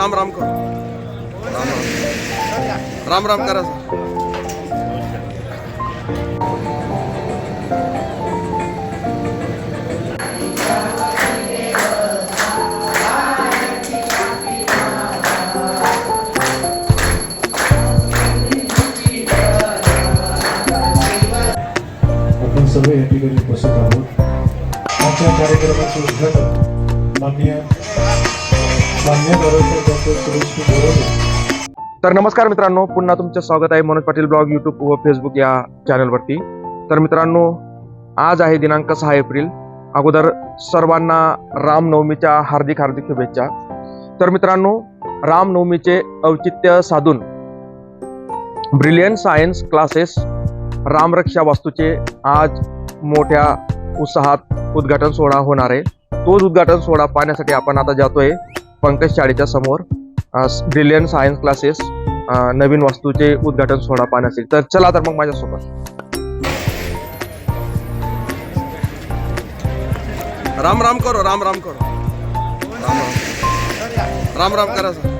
राम राम करो। राम राम। राम राम करा, सर। आपण सर्व या ठिकाणी उपस्थित आहोत. आजच्या कार्यक्रमाचे उद्घाटन माननीय तर नमस्कार मित्रांनो पुन्हा तुमचं स्वागत आहे मनोज पाटील ब्लॉग युट्यूब व फेसबुक या चॅनलवरती तर मित्रांनो आज आहे दिनांक सहा एप्रिल. अगोदर सर्वांना रामनवमीच्या हार्दिक हार्दिक शुभेच्छा. तर मित्रांनो रामनवमीचे औचित्य साधून ब्रिलियंट सायन्स क्लासेस रामरक्षा वास्तूचे आज मोठ्या उत्साहात उद्घाटन सोहळा होणार आहे. तोच उद्घाटन सोहळा पाहण्यासाठी आपण आता जातोय पंकज शाळेच्या समोर ब्रिलियन सायन्स क्लासेस नवीन वास्तूचे उद्घाटन सोहळा पाहण्यासाठी तर चला तर मग माझ्यासोबत. राम राम करो राम राम करो. राम राम. राम राम करा सर.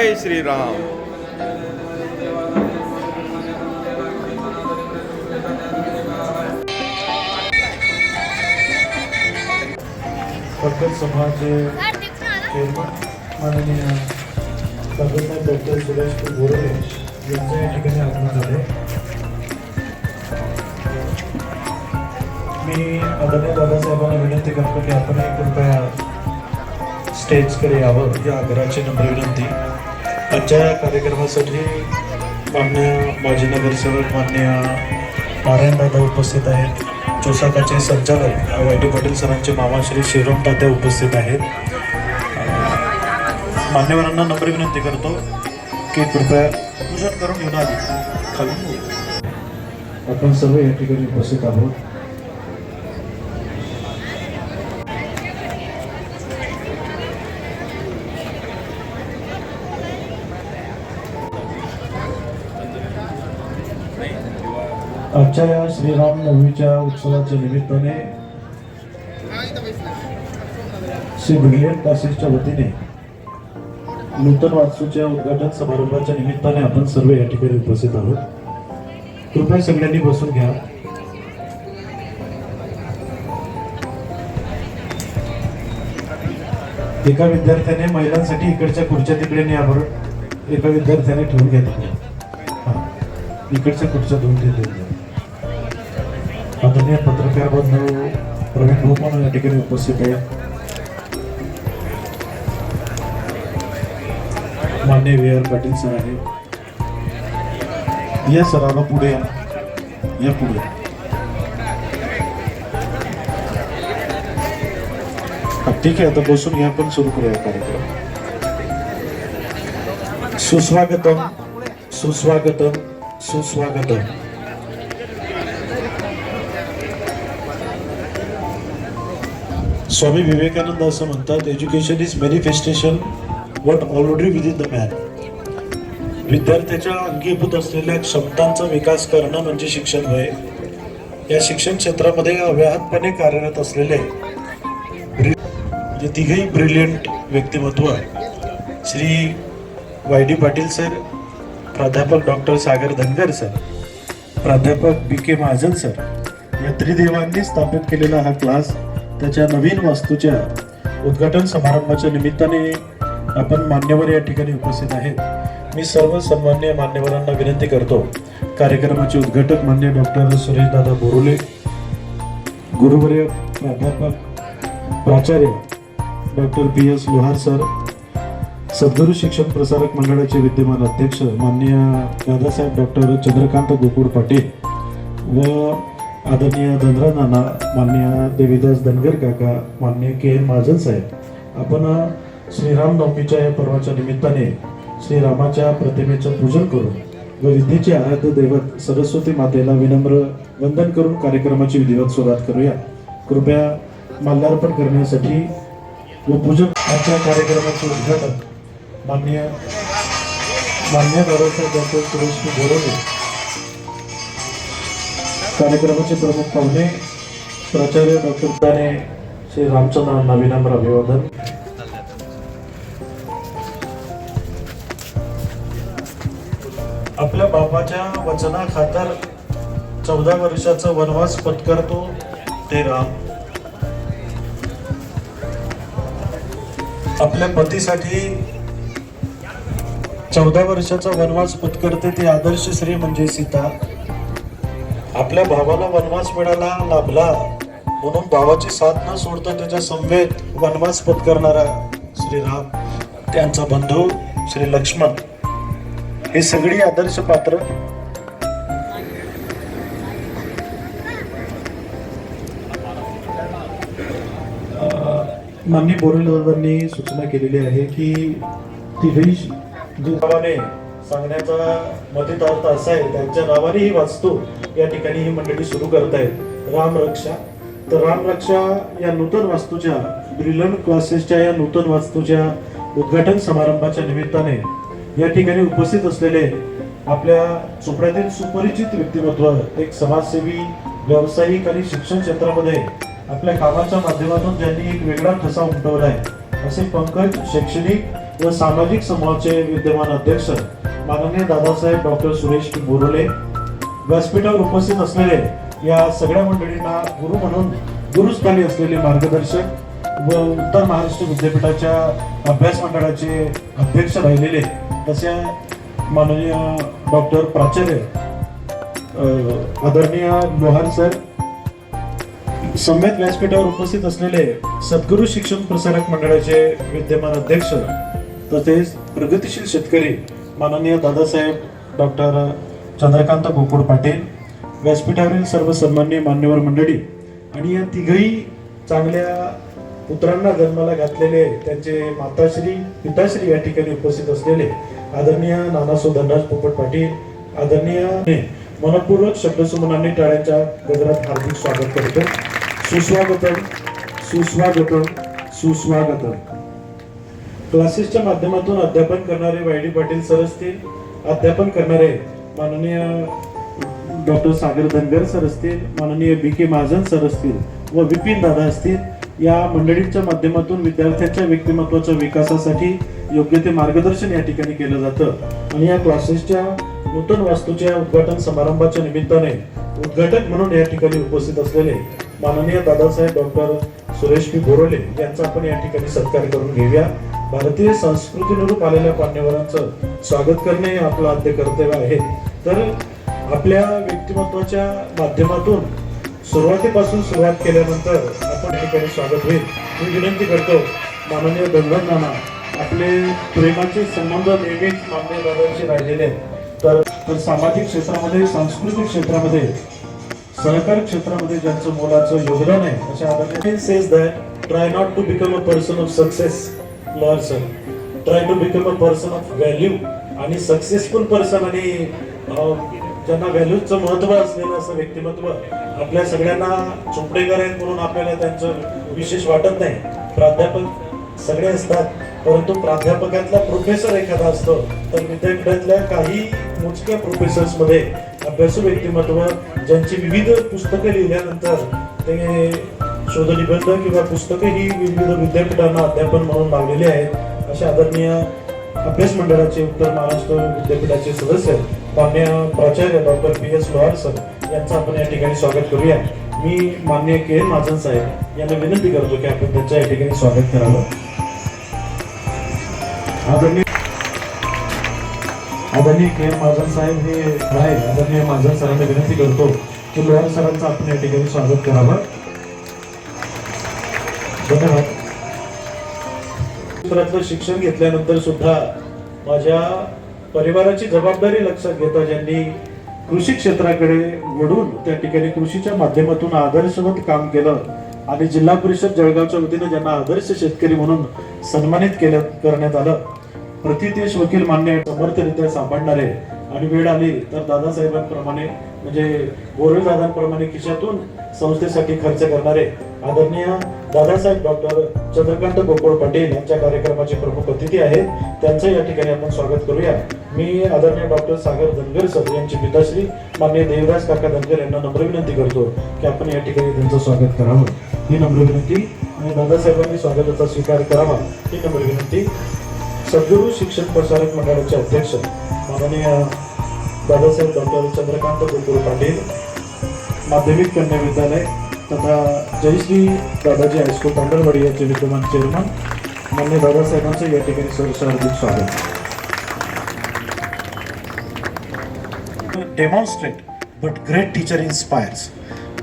जय श्री राम पंकज समाज माननीय दादासाहेब डॉक्टर सुरेश गोरे यांच्या या ठिकाणी आगमन झाले मी आदरणीय दादासाहेबांना विनंती करतो की आपण कृपया स्टेजकडे यावं. या आग्रहाची नम्र विनंती. आजच्या कार्यक्रमासाठी मान्य माजी नगरसेवक मान्य नारायण दादा उपस्थित आहेत. चोसाकाचे संचालक वाय टी पाटील सरांचे मामा श्री शिवराम तात्या उपस्थित आहेत. मान्यवरांना नम्र विनंती करतो की कृपया पूजन करून घेऊन आली खाली आपण सर्व या ठिकाणी उपस्थित आहोत. आजच्या या श्रीराम नवमीच्या उत्सवाच्या निमित्ताने श्री ब्रिलियंट क्लासेसच्या वतीने नूतन वास्तूच्या उद्घाटन समारंभाच्या निमित्ताने आपण सर्व या ठिकाणी उपस्थित आहोत. कृपया सगळ्यांनी बसून घ्या. एका विद्यार्थ्याने महिलांसाठी इकडच्या खुर्च्या तिकडे न्यावर एका विद्यार्थ्याने ठेवून घ्या तिकडे इकडच्या खुर्च्या दोन तीन आदरणीय पत्रकार बंधू प्रवीण भोपन या ठिकाणी उपस्थित आहे. मान्य व्ही आर पाटील सर आहे. या सराला पुढे या. पुढे ठीक आहे आता बसून घ्या पण सुरू करूया कार्यक्रम. सुस्वागतम सुस्वागतम सुस्वागतम. स्वामी विवेकानंद असं म्हणतात education is manifestation what already within the man विद्यार्थ्याच्या अंगीभूत असलेल्या क्षमतांचा विकास करणं म्हणजे शिक्षण होय. या शिक्षण क्षेत्रामध्ये अव्याहतपणे कार्यरत असलेले ब्रि- म्हणजे तिघेही ब्रिलियंट व्यक्तिमत्व Shri Y D Patil sir प्राध्यापक डॉक्टर सागर धनगर सर प्राध्यापक बी के महाजन सर या त्रिदेवांनी स्थापित केलेला हा क्लास त्याच्या नवीन वास्तूच्या उद्घाटन समारंभाच्या निमित्ताने आपण मान्यवर या ठिकाणी उपस्थित आहेत. मी सर्व सन्मान्य मान्यवरांना विनंती करतो कार्यक्रमाचे उद्घाटक मान्य डॉक्टर सुरेशदादा बोरुले गुरुवर्य प्राध्यापक प्राचार्य doctor P S Lohar sir सद्गुरू शिक्षण प्रसारक मंडळाचे विद्यमान अध्यक्ष मान्य दादासाहेब डॉक्टर चंद्रकांत गोकुळ पाटील व आदरणीय धनराज नाना मान्य देवीदास धनगर काका मान्य के एन महाजन साहेब आपण श्रीराम नवमीच्या या पर्वाच्या निमित्ताने श्रीरामाच्या प्रतिमेचं पूजन करून व विद्येचे आराध्य दैवत सरस्वती मातेला विनम्र वंदन करून कार्यक्रमाची विधिवत सुरुवात करूया. कृपया माल्यार्पण करण्यासाठी व पूजन आजच्या कार्यक्रमाचे उद्घाटन माननीय मान्य दादासाहेब डॉक्टर सुरेश बोरवले कार्यक्रमाचे प्रमुख पाहुणे प्राचार्य डॉक्टर दाने श्री रामचंद्रांना विनम्र अभिवादन. आपल्या बापाच्या वचना खातर चौदा वर्षाचा वनवास पत्करतो ते राम. आपल्या पतीसाठी चौदा वर्षाचा वनवास पत्करते ते आदर्श श्री म्हणजे सीता. आपल्या भावाला वनवास मिळाला लाभला. म्हणून भावाची साथ न सोडता त्याच्या समवेत वनवास पत्करणारा श्रीराम त्यांचा बंधू श्री लक्ष्मण हे सगळी आदर्श पात्र. अं, माननीय बोरेदादांनी सूचना केलेली आहे की तिघही जे नावाने सांगण्याचा मथित अर्थ असा आहे त्यांच्या नावाने ही वास्तू या ठिकाणी ही मंडळी सुरू करत आहेत तर रामरक्षा या नूतन वास्तूच्या ब्रिलन क्लासेसच्या या नूतन वास्तूच्या उद्घाटन समारंभाच्या निमित्ताने या ठिकाणी उपस्थित असलेले आपल्या चोपड्यातील सुपरिचित व्यक्तिमत्व एक समाजसेवी व्यावसायिक आणि शिक्षण क्षेत्रामध्ये आपल्या कामाच्या माध्यमातून ज्यांनी एक वेगळा ठसा उमटवला आहे असे पंकज शैक्षणिक व सामाजिक समूहाचे विद्यमान अध्यक्ष माननीय दादासाहेब डॉक्टर सुरेश बोरोले व्यासपीठावर उपस्थित असलेले या सगळ्या मंडळींना गुरु म्हणून गुरुस्थानी असलेले मार्गदर्शक व उत्तर महाराष्ट्र विद्यापीठाच्या अभ्यास मंडळाचे अध्यक्ष राहिलेले तसे माननीय डॉक्टर प्राचार्य आदरणीय लोहार सर सम्यक व्यासपीठावर उपस्थित असलेले सद्गुरू शिक्षण प्रसारक मंडळाचे विद्यमान अध्यक्ष तसेच प्रगतीशील शेतकरी माननीय दादासाहेब डॉक्टर चंद्रकांत गोकुळ पाटील व्यासपीठावरील सर्व सन्मान्य मान्यवर मंडळी आणि या तिघही चांगल्या पुत्रांना जन्माला घातलेले त्यांचे माताश्री पिताश्री या ठिकाणी उपस्थित असलेले आदरणीय नानासो धनराज पोपट पाटील आदरणीय मनपूर्वक शब्दसुमनाने टाळ्यांच्या गजरात हार्दिक स्वागत करतो. सुस्वागतम सुस्वागतम सुस्वागतम. क्लासेसच्या माध्यमातून अध्यापन करणारे वाय डी पाटील सर असतील अध्यापन करणारे माननीय डॉक्टर सागर धनगर सर असतील माननीय बी के महाजन सर असतील व विपिन दादा असतील या मंडळींच्या माध्यमातून विद्यार्थ्यांच्या व्यक्तिमत्वाच्या विकासासाठी योग्य ते मार्गदर्शन या ठिकाणी केलं जातं. आणि या क्लासेसच्या नूतन वास्तूच्या उद्घाटन समारंभाच्या निमित्ताने उद्घाटक म्हणून या ठिकाणी उपस्थित असलेले माननीय दादासाहेब डॉक्टर सुरेश पी बोरोले यांचा आपण या ठिकाणी सत्कार करून घेऊया. भारतीय संस्कृतीनुरूप आलेल्या मान्यवरांचं स्वागत करणे हे आपलं आद्य कर्तव्य आहे. तर आपल्या व्यक्तिमत्वाच्या माध्यमातून सुरुवातीपासून सुरुवात केल्यानंतर आपण ठिकाणी स्वागत होईल. मी विनंती करतो माननीय दंगन आपले प्रेमाचे संबंध नेहमीच मान्य दादांशी राहिलेले आहेत. तर तर सामाजिक क्षेत्रामध्ये सांस्कृतिक क्षेत्रामध्ये सहकारी क्षेत्रामध्ये ज्यांचं मोलाचं योगदान आहे अशा आधारे says that try not to become a person of success Larsen try to become a person of value आणि सक्सेसफुल पर्सन आणि ज्यांना व्हॅल्यूचं महत्त्व असलेलं असं व्यक्तिमत्व आपल्या सगळ्यांना चोपडेकर आहेत म्हणून आपल्याला त्यांचं विशेष वाटत नाही. प्राध्यापक सगळे असतात परंतु प्राध्यापकातला प्रोफेसर एखादा असतो तर विद्यापीठातल्या काही मोजक्या प्रोफेसर्समध्ये अभ्यासू व्यक्तिमत्व ज्यांची विविध पुस्तकं लिहिल्यानंतर ते शोधनिबंध किंवा पुस्तके ही विविध विद्यापीठांना अध्यापन म्हणून लावलेली आहेत. अशा आदरणीय अभ्यास मंडळाचे उत्तर महाराष्ट्र विद्यापीठाचे सदस्य मान्य प्राचार्य doctor P S Lohar sir यांचं आपण या ठिकाणी स्वागत करूया. मी मान्य के एन महाजन साहेब यांना विनंती करतो की आपण त्यांच्या या ठिकाणी स्वागत करावं. आदरणीय आदरणीय के एन महाजन साहेब हे आहे आदरणीय महाजन सरांना विनंती करतो की लोहार सरांचं आपण या ठिकाणी स्वागत करावं. धन्यवाद. शिक्षण घेतल्यानंतर सुद्धा माझ्या परिवाराची जबाबदारी लक्षात घेता ज्यांनी कृषी क्षेत्राकडे वडून त्या ठिकाणी कृषीच्या माध्यमातून आदर्शवत काम केलं आणि जिल्हा परिषद जळगावच्या वतीनं ज्यांना आदर्श शेतकरी म्हणून सन्मानित केलं करण्यात आलं. प्रतितेश वकील मान्य समर्थरित्या सांभाळणारे. आणि वेळ आली तर दादासाहेबांप्रमाणे म्हणजे गोरवी दादांप्रमाणे खिशातून संस्थेसाठी खर्च करणारे. आदरणीय दादासाहेब डॉक्टर चंद्रकांत गोकुळ पाटील यांच्या कार्यक्रमाचे प्रमुख अतिथी आहेत. त्यांचं या ठिकाणी आपण स्वागत करूया. मी आदरणीय डॉक्टर सागर धनगर सर यांची पिताश्री मान्य देवदास काका धनगर यांना नम्र विनंती करतो की आपण या ठिकाणी त्यांचं स्वागत करावं. ही नम्र विनंती आणि दादासाहेबांनी स्वागताचा स्वीकार करावा. ही नम्र विनंती सद्गुरू शिक्षण प्रसारक मंडळाचे अध्यक्ष माननीय दादासाहेब डॉक्टर चंद्रकांत गोकुळ पाटील माध्यमिक कन्या विद्यालय तथा जयश्री दादाजी हायस्कूल तांडलवाडी यांचे विद्यमान चेअरमन मान्य बाबासाहेबांचं या ठिकाणी सहर्ष हार्दिक स्वागत. Demonstrate but great teacher inspires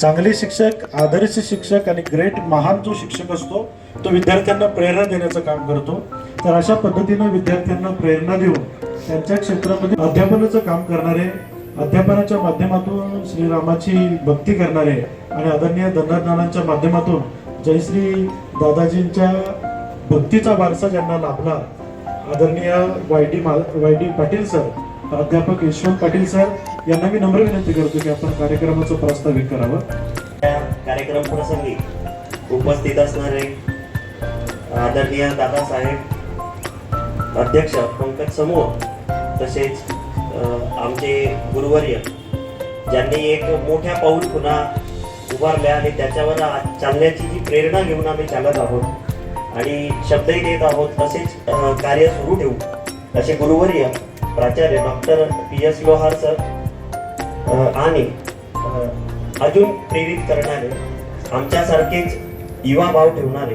चांगले शिक्षक आदर्श शिक्षक आणि ग्रेट महान जो शिक्षक असतो तो विद्यार्थ्यांना प्रेरणा देण्याचं काम करतो. तर अशा पद्धतीनं विद्यार्थ्यांना प्रेरणा देऊन त्यांच्या क्षेत्रामध्ये अध्यापनाचं काम करणारे अध्यापनाच्या माध्यमातून श्रीरामाची भक्ती करणारे आणि आदरणीय दंडनानांच्या माध्यमातून जयश्री दादाजींच्या भक्तीचा वारसा ज्यांना लाभला आदरणीय Y D Y D Patil sir प्राध्यापक यशवंत पाटील सर यांना मी नम्र विनंती करतो की आपण कार्यक्रमाचं प्रास्ताविक करावं. कार्यक्रम प्रसंगी उपस्थित असणारे आदरणीय दादासाहेब अध्यक्ष पंकज समूह तसेच आमचे गुरुवर्य ज्यांनी एक मोठ्या पाऊल पुन्हा उभारल्या आणि त्याच्यावर आज चालण्याची जी प्रेरणा घेऊन आम्ही चालत आहोत आणि शब्दही देत आहोत तसेच कार्य सुरू ठेवू. असे गुरुवर्य प्राचार्य doctor P S Lohar sir आणि अजून प्रेरित करणारे आमच्यासारखेच युवा भाव ठेवणारे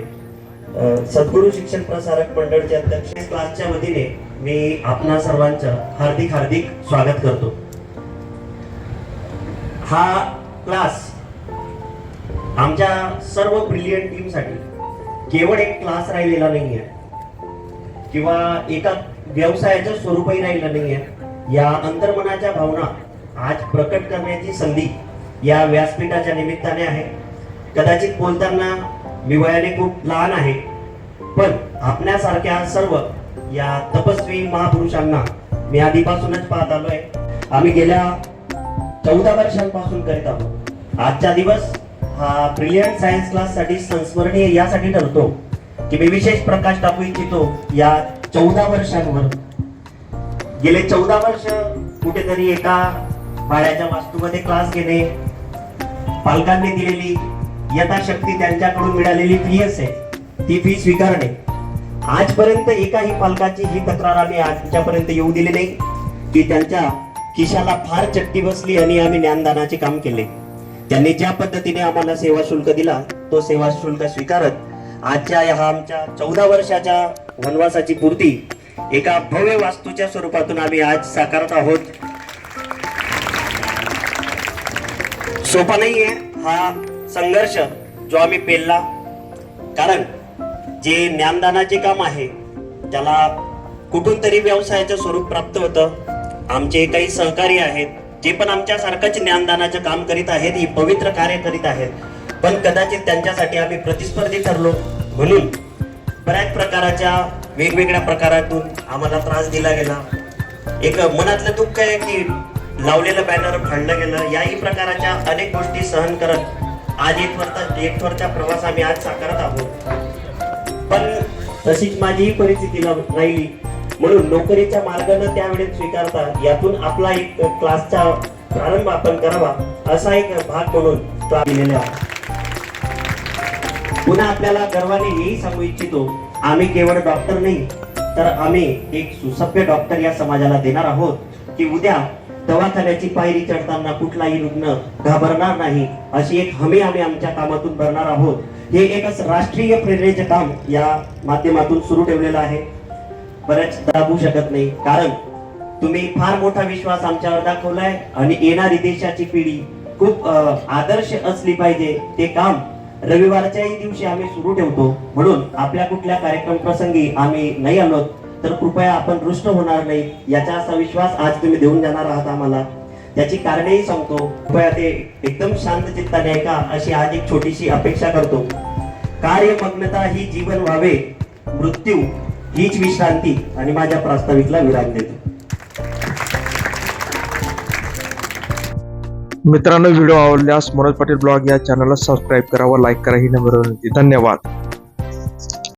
सद्गुरू शिक्षण प्रसारक मंडळचे अध्यक्ष क्लासच्या वतीने मी आपणा सर्वांचं हार्दिक हार्दिक स्वागत करतो. हा क्लास आमच्या सर्व ब्रिलियंट टीमसाठी केवळ एक क्लास राहिलेला नाही आहे किंवा एका व्यवसायाचं स्वरूपही राहिलं नाही आहे या अंतर्मनाच्या भावना आज प्रकट करण्याची संधी या व्यासपीठाच्या निमित्ताने आहे. कदाचित बोलताना मी वयाने खूप लहान आहे. पण आपल्यासारख्या सर्व या तपस्वी महापुरुषांना मी आधीपासूनच पाहत आलोय. आम्ही गेल्या चौदा वर्षांपासून करीत आहोत. आजचा दिवस हा ब्रिलियंट सायन्स क्लाससाठी संस्मरणीय यासाठी ठरतो की मी विशेष प्रकाश टाकू इच्छितो या चौदा वर्षांवर. गेले चौदा वर्ष कुठेतरी एका भाड्याच्या वास्तूमध्ये क्लास घेणे पालकांनी दिलेली यथाशक्ती त्यांच्याकडून मिळालेली फी असेल ती फी स्वीकारणे. आजपर्यंत एकाही पालकाची ही तक्रार आम्ही आजच्यापर्यंत येऊ दिली नाही की त्यांच्या खिशाला फार चट्टी बसली आणि आम्ही ज्ञानदानाचे काम केले. त्यांनी ज्या पद्धतीने आम्हाला सेवा शुल्क दिला तो सेवा शुल्क स्वीकारत आजच्या या आमच्या चौदा वर्षाच्या वनवासाची पूर्ती एका भव्य वास्तूच्या स्वरूपातून आम्ही आज साकारत आहोत. सोपा नाहीये हा संघर्ष जो आम्ही पेलला. कारण जे ज्ञानदानाचे काम आहे त्याला कुठून तरी व्यवसायाचं स्वरूप प्राप्त होतं. आमचे काही सहकारी आहेत जे पण आमच्यासारखंच ज्ञानदानाचं काम करीत आहेत ही पवित्र कार्य करीत आहेत. पण कदाचित त्यांच्यासाठी आम्ही प्रतिस्पर्धी ठरलो. म्हणून बऱ्याच प्रकाराच्या वेगवेगळ्या प्रकारातून आम्हाला त्रास दिला गेला. एक मनातलं दुःख आहे की लावलेलं बॅनर फाडलं गेलं याही प्रकाराच्या अनेक गोष्टी सहन करत आज एक एकवरचा प्रवास आम्ही आज साकारत आहोत. पण तशीच माझीही परिस्थिती ला- राहिली. म्हणून नोकरीच्या मार्गानं त्यावेळेस स्वीकारता यातून आपला एक क्लासचा प्रारंभ आपण करावा असा एक भाग म्हणून तो दिलेला पुन्हा आपल्याला गर्वाने हेही सांगू इच्छितो आम्ही केवळ डॉक्टर नाही तर आम्ही एक सुसभ्य डॉक्टर या समाजाला देणार आहोत की उद्या दवाखान्याची पायरी चढताना कुठलाही रुग्ण घाबरणार नाही अशी एक हमी आम्ही आमच्या कामातून भरणार आहोत. हे एकच राष्ट्रीय प्रेरणेचे काम या माध्यमातून सुरू ठेवलेलं आहे. बऱ्याच दाबू शकत नाही कारण तुम्ही फार मोठा विश्वास आमच्यावर दाखवलाय आणि येणारी देशाची पिढी खूप आदर्श असली पाहिजे. ते काम रविवारच्याही दिवशी आम्ही सुरू ठेवतो. म्हणून आपल्या कुठल्या कार्यक्रम प्रसंगी आम्ही नाही आलो तर कृपया आपण रुष्ट होणार नाही याचा असा विश्वास आज तुम्ही देऊन जाणार आहात आम्हाला. त्याची कारणेही सांगतो. कृपया ते एकदम शांत चित्ताने ऐका अशी आज एक छोटीशी अपेक्षा करतो. कार्यमग्नता ही जीवन व्हावे मृत्यू हीच विश्रांती आणि माझ्या प्रास्ताविकला विराम देतो. मित्रांनो व्हिडिओ आवडल्यास मनोज पाटील ब्लॉग या चॅनलला सबस्क्राईब करा व लाईक करा. ही नम्र विनंती. धन्यवाद.